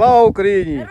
Слава Україні!